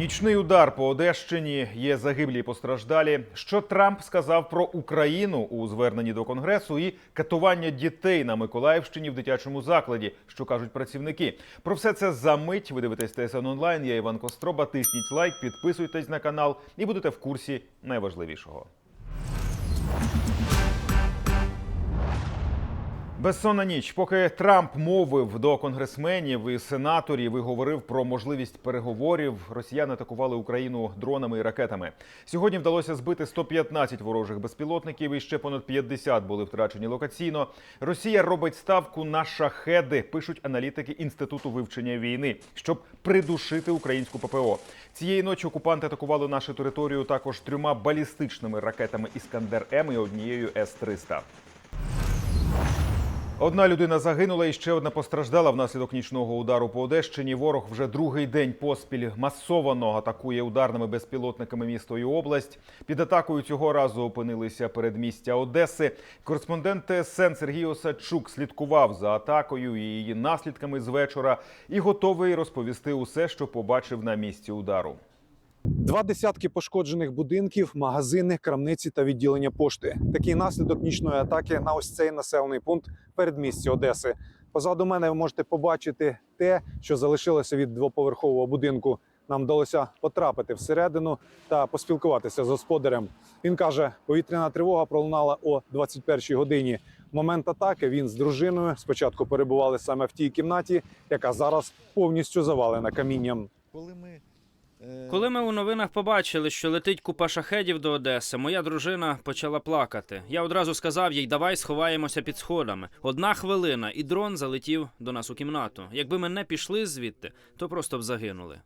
Нічний удар по Одещині є загиблі і постраждалі. Що Трамп сказав про Україну у зверненні до конгресу і катування дітей на Миколаївщині в дитячому закладі, що кажуть працівники. Про все це за мить. Ви дивитесь ТСН онлайн. Я Іван Костроба. Тисніть лайк, підписуйтесь на канал і будете в курсі найважливішого. Безсонна ніч, поки Трамп мовив до конгресменів і сенаторів і говорив про можливість переговорів, росіяни атакували Україну дронами і ракетами. Сьогодні вдалося збити 115 ворожих безпілотників і ще понад 50 були втрачені локаційно. Росія робить ставку на шахеди, пишуть аналітики інституту вивчення війни, щоб придушити українську ППО. Цієї ночі окупанти атакували нашу територію також трьома балістичними ракетами Іскандер М і однією С-300. Одна людина загинула і ще одна постраждала внаслідок нічного удару по Одещині. Ворог вже другий день поспіль масовано атакує ударними безпілотниками місто і область. Під атакою цього разу опинилися передмістя Одеси. Кореспондент ТСН Сергій Осадчук слідкував за атакою і її наслідками з вечора і готовий розповісти усе, що побачив на місці удару. Два десятки пошкоджених будинків, магазини, крамниці та відділення пошти. Такий наслідок нічної атаки на ось цей населений пункт передмісті Одеси. Позаду мене ви можете побачити те, що залишилося від двоповерхового будинку. Нам вдалося потрапити всередину та поспілкуватися з господарем. Він каже, повітряна тривога пролунала о 21-й годині. Момент атаки він з дружиною спочатку перебували саме в тій кімнаті, яка зараз повністю завалена камінням. Коли ми, Коли ми у новинах побачили, що летить купа шахедів до Одеси, моя дружина почала плакати. Я одразу сказав їй, давай сховаємося під сходами. Одна хвилина, і дрон залетів до нас у кімнату. Якби ми не пішли звідти, то просто б загинули.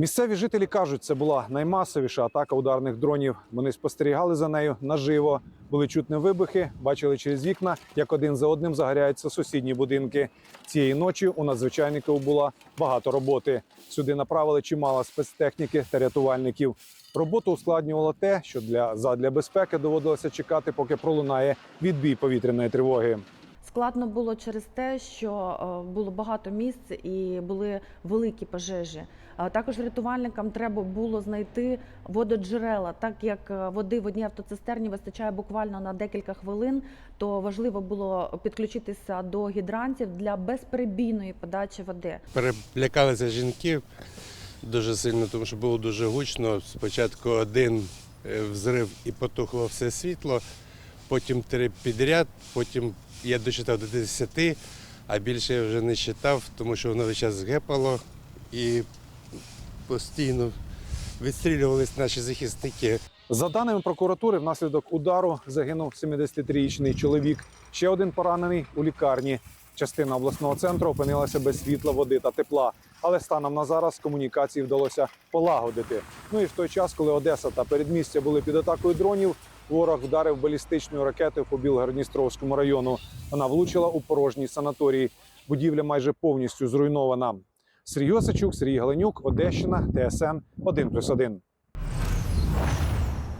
Місцеві жителі кажуть, це була наймасовіша атака ударних дронів. Вони спостерігали за нею наживо. Були чутні вибухи, бачили через вікна, як один за одним загоряються сусідні будинки. Цієї ночі у надзвичайників було багато роботи. Сюди направили чимало спецтехніки та рятувальників. Роботу ускладнювало те, що для задля безпеки доводилося чекати, поки пролунає відбій повітряної тривоги. Складно було через те, що е, було багато місць і були великі пожежі. Також рятувальникам треба було знайти вододжерела, так як е, води в одній автоцистерні вистачає буквально на декілька хвилин, то важливо було підключитися до гідрантів для безперебійної подачі води. Перелякалися жінки дуже сильно, тому що було дуже гучно. Спочатку один е, взрив і потухло все світло, потім три підряд, потім я дочитав до 10, а більше я вже не читав, тому що воно весь час гепало і постійно відстрілювались наші захисники. За даними прокуратури, внаслідок удару загинув 73-річний чоловік. Ще один поранений у лікарні. Частина обласного центру опинилася без світла, води та тепла. Але станом на зараз комунікації вдалося полагодити. Ну і в той час, коли Одеса та передмістя були під атакою дронів, ворог вдарив балістичною ракетою по Білгородністровському району. Вона влучила у порожній санаторій. Будівля майже повністю зруйнована. Сергій Осачук, Сергій Галенюк, Одещина, ТСН 1+,1.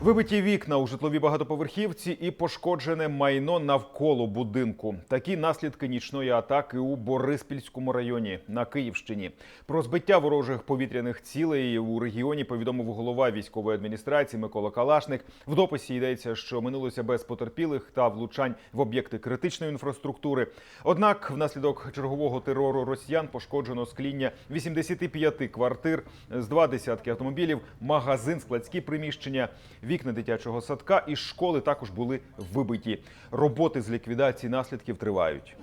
Вибиті вікна у житловій багатоповерхівці і пошкоджене майно навколо будинку. Такі наслідки нічної атаки у Бориспільському районі на Київщині. Про збиття ворожих повітряних цілей у регіоні повідомив голова військової адміністрації Микола Калашник. В дописі йдеться, що минулося без потерпілих та влучань в об'єкти критичної інфраструктури. Однак, внаслідок чергового терору росіян пошкоджено скління 85 квартир з два десятки автомобілів, магазин, складські приміщення. Вікна дитячого садка і школи також були вибиті. Роботи з ліквідації наслідків тривають.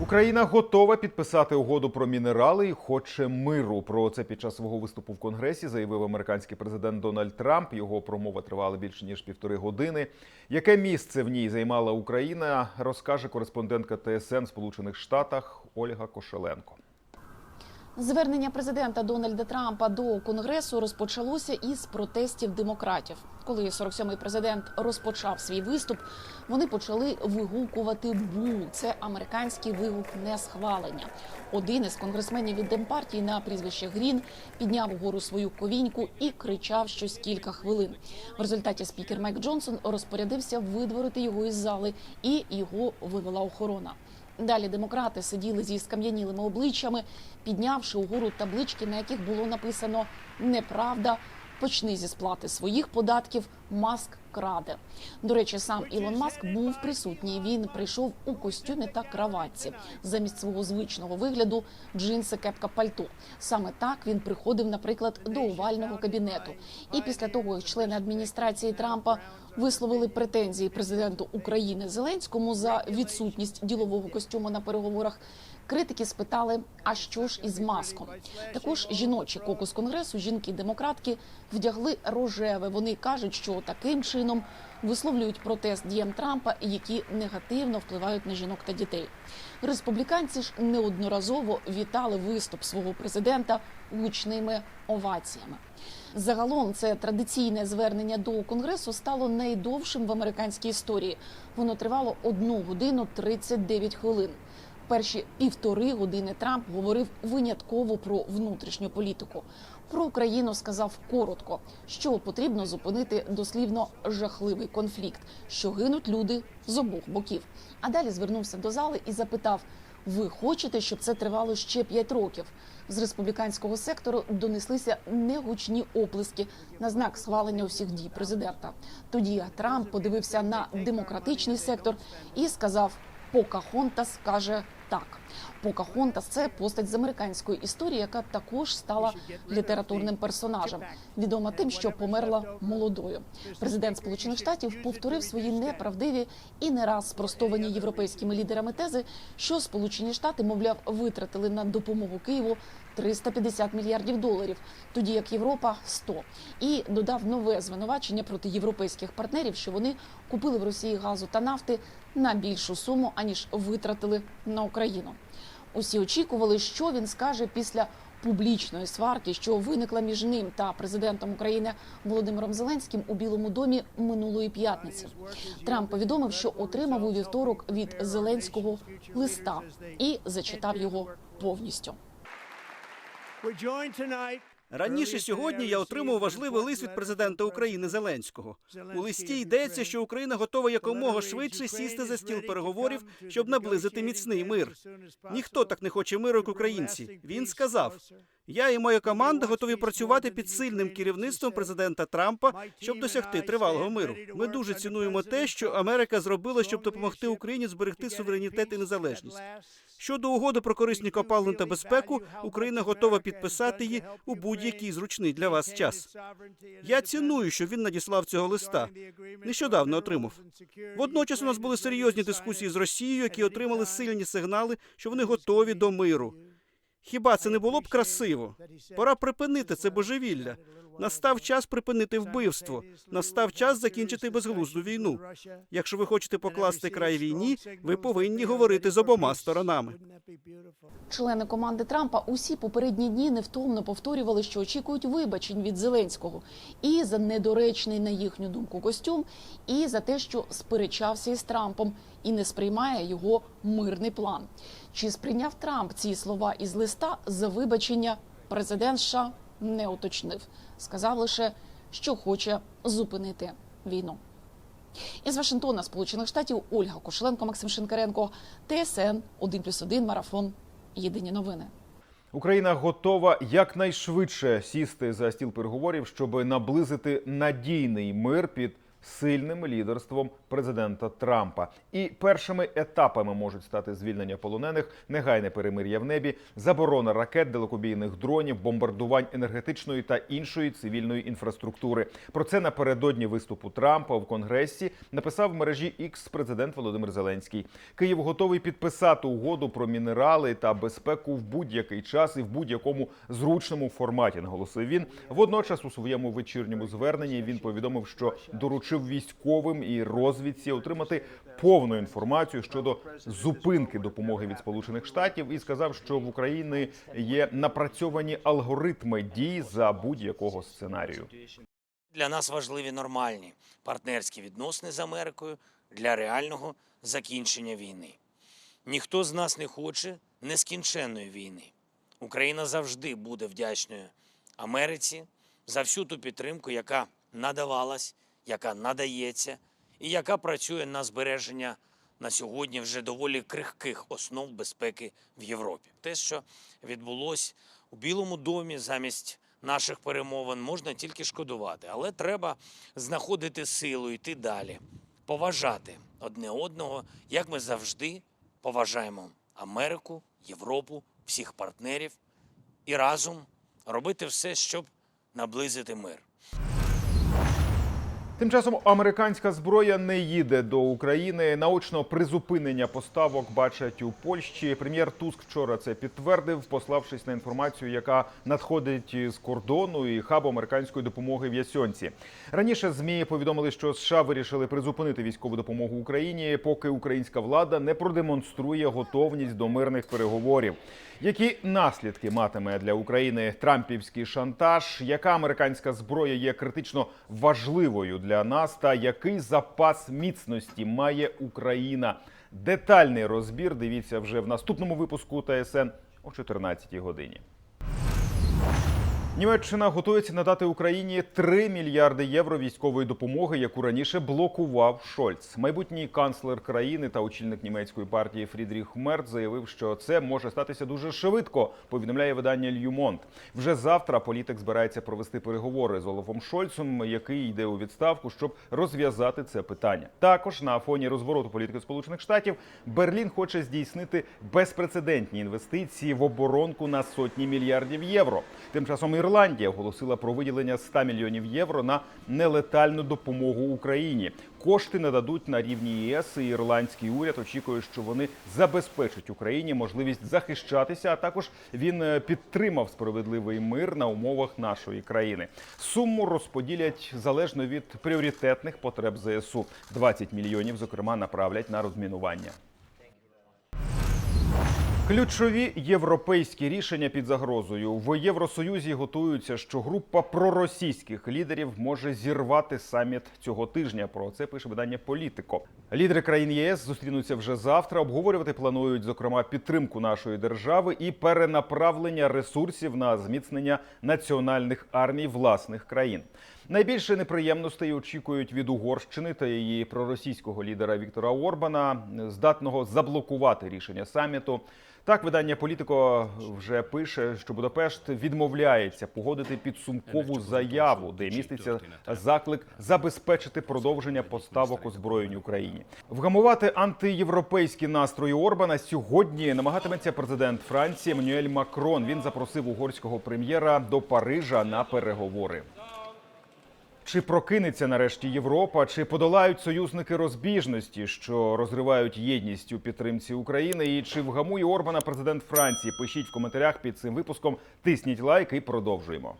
Україна готова підписати угоду про мінерали і хоче миру. Про це під час свого виступу в Конгресі заявив американський президент Дональд Трамп. Його промова тривала більше ніж півтори години. Яке місце в ній займала Україна, розкаже кореспондентка ТСН в Сполучених Штатах Ольга Кошеленко. Звернення президента Дональда Трампа до конгресу розпочалося із протестів демократів. Коли 47-й президент розпочав свій виступ, вони почали вигукувати бу. Це американський вигук несхвалення. Один із конгресменів від Демпартії на прізвище Грін підняв угору свою ковіньку і кричав щось кілька хвилин. В результаті спікер Майк Джонсон розпорядився видворити його із зали, і його вивела охорона. Далі демократи сиділи зі скам'янілими обличчями, піднявши угору таблички, на яких було написано Неправда. Почни зі сплати своїх податків. Маск краде. До речі, сам Ілон Маск був присутній. Він прийшов у костюмі та краватці замість свого звичного вигляду джинси, кепка, пальто. Саме так він приходив, наприклад, до овального кабінету. І після того, як члени адміністрації Трампа висловили претензії президенту України Зеленському за відсутність ділового костюму на переговорах. Критики спитали, а що ж із маском? Також жіночий кокус конгресу, жінки-демократки вдягли рожеве. Вони кажуть, що таким чином висловлюють протест діям Трампа, які негативно впливають на жінок та дітей. Республіканці ж неодноразово вітали виступ свого президента гучними оваціями. Загалом це традиційне звернення до конгресу стало найдовшим в американській історії. Воно тривало 1 годину 39 хвилин. Перші півтори години Трамп говорив винятково про внутрішню політику. Про Україну сказав коротко, що потрібно зупинити дослівно жахливий конфлікт, що гинуть люди з обох боків. А далі звернувся до зали і запитав: Ви хочете, щоб це тривало ще п'ять років? З республіканського сектору донеслися негучні оплески на знак схвалення усіх дій президента. Тоді Трамп подивився на демократичний сектор і сказав: Покахонтас каже так. Покахонтас це постать з американської історії, яка також стала літературним персонажем, відома тим, що померла молодою. Президент Сполучених Штатів повторив свої неправдиві і не раз спростовані європейськими лідерами тези, що Сполучені Штати, мовляв, витратили на допомогу Києву 350 мільярдів доларів, тоді як Європа 100. І додав нове звинувачення проти європейських партнерів, що вони купили в Росії газу та нафти на більшу суму аніж витратили на Україну. Усі очікували, що він скаже після публічної сварки, що виникла між ним та президентом України Володимиром Зеленським у Білому домі минулої п'ятниці. Трамп повідомив, що отримав у вівторок від Зеленського листа і зачитав його повністю. Раніше сьогодні я отримав важливий лист від президента України Зеленського. У листі йдеться, що Україна готова якомога швидше сісти за стіл переговорів, щоб наблизити міцний мир. Ніхто так не хоче миру, як українці. Він сказав: я і моя команда готові працювати під сильним керівництвом президента Трампа, щоб досягти тривалого миру. Ми дуже цінуємо те, що Америка зробила, щоб допомогти Україні зберегти суверенітет і незалежність. Щодо угоди про корисні копалини та безпеку, Україна готова підписати її у будь-який зручний для вас час. Я ціную, що він надіслав цього листа. Нещодавно отримав. Водночас у нас були серйозні дискусії з Росією, які отримали сильні сигнали, що вони готові до миру. Хіба це не було б красиво? Пора припинити це божевілля. Настав час припинити вбивство. Настав час закінчити безглузду війну. Якщо ви хочете покласти край війні, ви повинні говорити з обома сторонами. Члени команди Трампа усі попередні дні невтомно повторювали, що очікують вибачень від Зеленського і за недоречний на їхню думку костюм, і за те, що сперечався із Трампом і не сприймає його мирний план. Чи сприйняв Трамп ці слова із листа за вибачення? Президент США не уточнив. Сказав лише, що хоче зупинити війну. Із Вашингтона, Сполучених Штатів, Ольга Кошеленко, Максим Шинкаренко, ТСН 1+,1 Марафон. Єдині новини. Україна готова якнайшвидше сісти за стіл переговорів, щоб наблизити надійний мир під сильним лідерством президента Трампа. І першими етапами можуть стати звільнення полонених, негайне перемир'я в небі, заборона ракет, далекобійних дронів, бомбардувань енергетичної та іншої цивільної інфраструктури. Про це напередодні виступу Трампа в Конгресі написав в мережі X президент Володимир Зеленський. Київ готовий підписати угоду про мінерали та безпеку в будь-який час і в будь-якому зручному форматі. Наголосив він. Водночас у своєму вечірньому зверненні він повідомив, що доручив військовим і розвідці отримати повну інформацію щодо зупинки допомоги від Сполучених Штатів і сказав, що в Україні є напрацьовані алгоритми дій за будь-якого сценарію. Для нас важливі нормальні партнерські відносини з Америкою для реального закінчення війни. Ніхто з нас не хоче нескінченної війни. Україна завжди буде вдячною Америці за всю ту підтримку, яка надавалась, яка надається і яка працює на збереження на сьогодні вже доволі крихких основ безпеки в Європі. Те, що відбулось у Білому домі замість наших перемовин, можна тільки шкодувати, але треба знаходити силу, йти далі, поважати одне одного, як ми завжди поважаємо Америку, Європу, всіх партнерів і разом робити все, щоб наблизити мир. Тим часом американська зброя не їде до України. Наочно призупинення поставок бачать у Польщі. Прем'єр Туск вчора це підтвердив, пославшись на інформацію, яка надходить з кордону і хабу американської допомоги в Ясьонці. Раніше змі повідомили, що США вирішили призупинити військову допомогу Україні, поки українська влада не продемонструє готовність до мирних переговорів. Які наслідки матиме для України трампівський шантаж? Яка американська зброя є критично важливою для нас? Та який запас міцності має Україна? Детальний розбір дивіться вже в наступному випуску ТСН о 14 годині. Німеччина готується надати Україні 3 мільярди євро військової допомоги, яку раніше блокував Шольц. Майбутній канцлер країни та очільник німецької партії Фрідріх Мерц заявив, що це може статися дуже швидко. Повідомляє видання Льюмонт. Вже завтра політик збирається провести переговори з Олафом Шольцем, який йде у відставку, щоб розв'язати це питання. Також на фоні розвороту політики Сполучених Штатів Берлін хоче здійснити безпрецедентні інвестиції в оборонку на сотні мільярдів євро. Тим часом Ірландія оголосила про виділення 100 мільйонів євро на нелетальну допомогу Україні. Кошти нададуть на рівні ЄС. і Ірландський уряд очікує, що вони забезпечать Україні можливість захищатися. А також він е, підтримав справедливий мир на умовах нашої країни. Суму розподілять залежно від пріоритетних потреб ЗСУ. 20 мільйонів, зокрема, направлять на розмінування. Ключові європейські рішення під загрозою в Євросоюзі готуються, що група проросійських лідерів може зірвати саміт цього тижня. Про це пише видання Політико. Лідери країн ЄС зустрінуться вже завтра. Обговорювати планують зокрема підтримку нашої держави і перенаправлення ресурсів на зміцнення національних армій власних країн. Найбільше неприємностей очікують від Угорщини та її проросійського лідера Віктора Орбана, здатного заблокувати рішення саміту. Так, видання Політико вже пише, що Будапешт відмовляється погодити підсумкову заяву, де міститься заклик забезпечити продовження поставок озброєнь Україні. Вгамувати антиєвропейські настрої Орбана сьогодні намагатиметься президент Франції Еммануель Макрон. Він запросив угорського прем'єра до Парижа на переговори. Чи прокинеться нарешті Європа, чи подолають союзники розбіжності, що розривають єдність у підтримці України? І чи вгамує Орбана президент Франції? Пишіть в коментарях під цим випуском. Тисніть лайк і продовжуємо.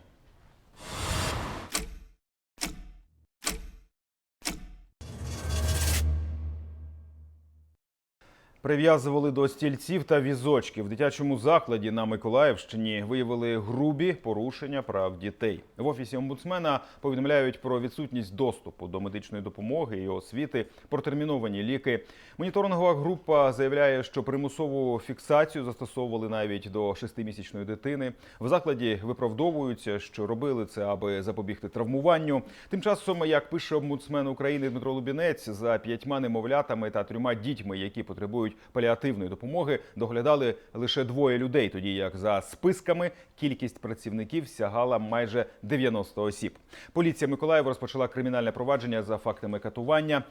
Прив'язували до стільців та візочків в дитячому закладі на Миколаївщині. Виявили грубі порушення прав дітей. В офісі омбудсмена повідомляють про відсутність доступу до медичної допомоги і освіти, протерміновані ліки. Моніторингова група заявляє, що примусову фіксацію застосовували навіть до шестимісячної дитини. В закладі виправдовуються, що робили це, аби запобігти травмуванню. Тим часом, як пише омбудсмен України Дмитро Лубінець, за п'ятьма немовлятами та трьома дітьми, які потребують паліативної допомоги, доглядали лише двоє людей. Тоді як за списками кількість працівників сягала майже 90 осіб. Поліція Миколаєва розпочала кримінальне провадження за фактами катування.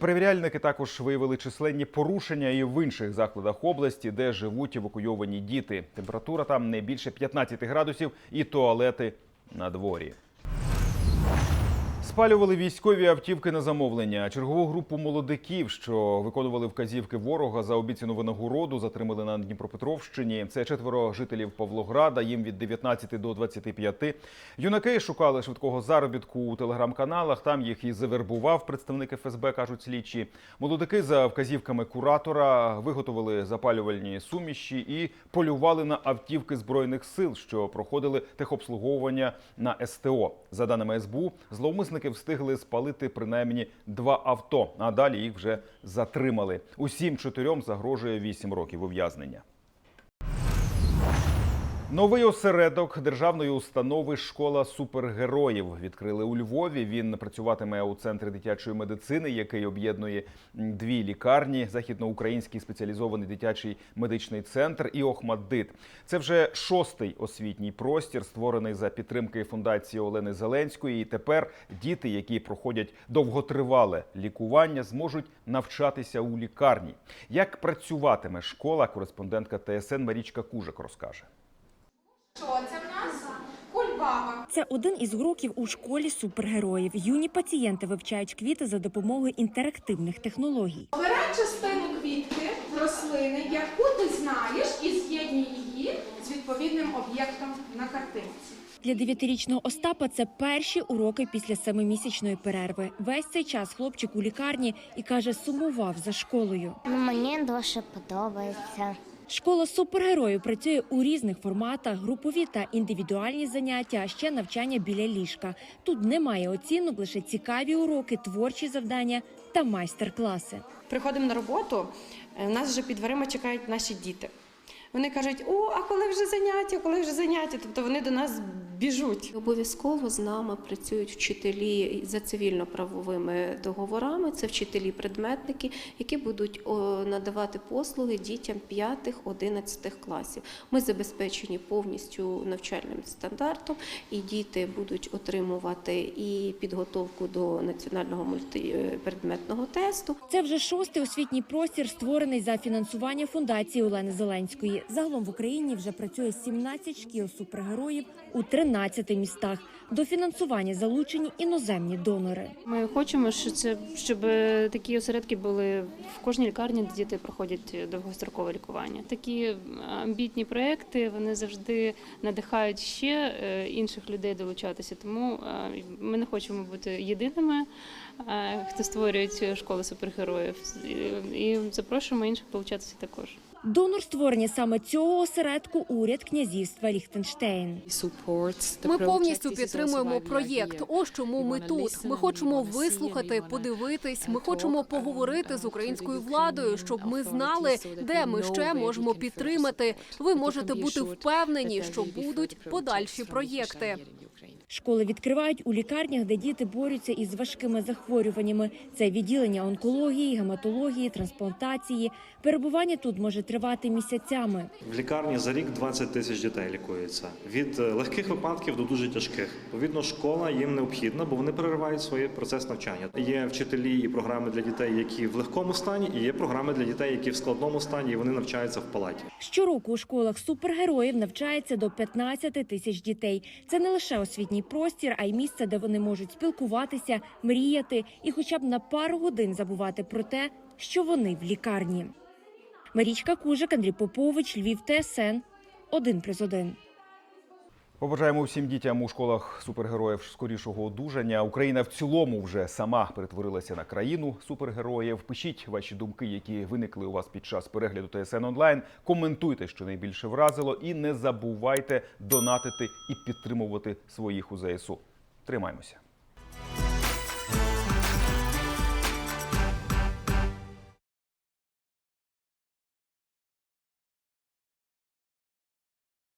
Перевіряльники також виявили численні порушення і в інших закладах області, де живуть евакуйовані діти. Температура там не більше 15 градусів і туалети на дворі. Спалювали військові автівки на замовлення. Чергову групу молодиків, що виконували вказівки ворога за обіцяну винагороду, затримали на Дніпропетровщині. Це четверо жителів Павлограда, їм від 19 до 25. Юнаки шукали швидкого заробітку у телеграм-каналах. Там їх і завербував представник ФСБ, кажуть слідчі. Молодики за вказівками куратора виготовили запалювальні суміші і полювали на автівки збройних сил, що проходили техобслуговування на СТО. За даними СБУ, зловмисники встигли спалити принаймні два авто, а далі їх вже затримали. Усім чотирьом загрожує вісім років ув'язнення. Новий осередок державної установи Школа супергероїв відкрили у Львові. Він працюватиме у центрі дитячої медицини, який об'єднує дві лікарні: західноукраїнський спеціалізований дитячий медичний центр і Охмаддит. Це вже шостий освітній простір, створений за підтримки фундації Олени Зеленської. І тепер діти, які проходять довготривале лікування, зможуть навчатися у лікарні. Як працюватиме школа, кореспондентка ТСН Марічка Кужик розкаже. Що це в нас? Кульбаба. Це один із уроків у школі супергероїв. Юні пацієнти вивчають квіти за допомогою інтерактивних технологій. Обирай частину квітки, рослини, яку ти знаєш, і з'єднуй її з відповідним об'єктом на картинці. Для дев'ятирічного Остапа це перші уроки після семимісячної перерви. Весь цей час хлопчик у лікарні і каже, сумував за школою. Мені дуже подобається. Школа супергероїв працює у різних форматах: групові та індивідуальні заняття, а ще навчання біля ліжка. Тут немає оцінок, лише цікаві уроки, творчі завдання та майстер-класи. Приходимо на роботу, е, нас вже під дверима чекають наші діти. Вони кажуть: о, а коли вже заняття, коли вже заняття? Тобто вони до нас біжуть. Обов'язково з нами працюють вчителі за цивільно-правовими договорами. Це вчителі-предметники, які будуть надавати послуги дітям 5-11 класів. Ми забезпечені повністю навчальним стандартом, і діти будуть отримувати і підготовку до національного мультипредметного тесту. Це вже шостий освітній простір, створений за фінансування фундації Олени Зеленської. Загалом в Україні вже працює 17 шкіл супергероїв у 13 містах. До фінансування залучені іноземні донори. Ми хочемо, щоб це щоб такі осередки були в кожній лікарні, де діти проходять довгострокове лікування. Такі амбітні проекти вони завжди надихають ще е, інших людей долучатися. Тому е, ми не хочемо бути єдиними, е, хто створюють школи супергероїв, і запрошуємо інших долучатися також. Донор створення саме цього осередку уряд князівства Ліхтенштейн. Ми повністю підтримуємо проєкт. Ось чому ми тут. Ми хочемо вислухати, подивитись. Ми хочемо поговорити з українською владою, щоб ми знали, де ми ще можемо підтримати. Ви можете бути впевнені, що будуть подальші проєкти. Школи відкривають у лікарнях, де діти борються із важкими захворюваннями. Це відділення онкології, гематології, трансплантації. Перебування тут може тривати місяцями. В лікарні за рік 20 тисяч дітей лікується від е, легких випадків до дуже тяжких. Відповідно, школа їм необхідна, бо вони переривають свій процес навчання. Є вчителі і програми для дітей, які в легкому стані, і є програми для дітей, які в складному стані, і вони навчаються в палаті. Щороку у школах супергероїв навчається до 15 тисяч дітей. Це не лише освітній простір, а й місце, де вони можуть спілкуватися, мріяти і, хоча б на пару годин забувати про те, що вони в лікарні. Марічка Кужик, Андрій Попович, Львів, ТСН 1+,1. Побажаємо всім дітям у школах супергероїв скорішого одужання. Україна в цілому вже сама перетворилася на країну супергероїв. Пишіть ваші думки, які виникли у вас під час перегляду ТСН онлайн. Коментуйте, що найбільше вразило, і не забувайте донатити і підтримувати своїх у ЗСУ. Тримаймося.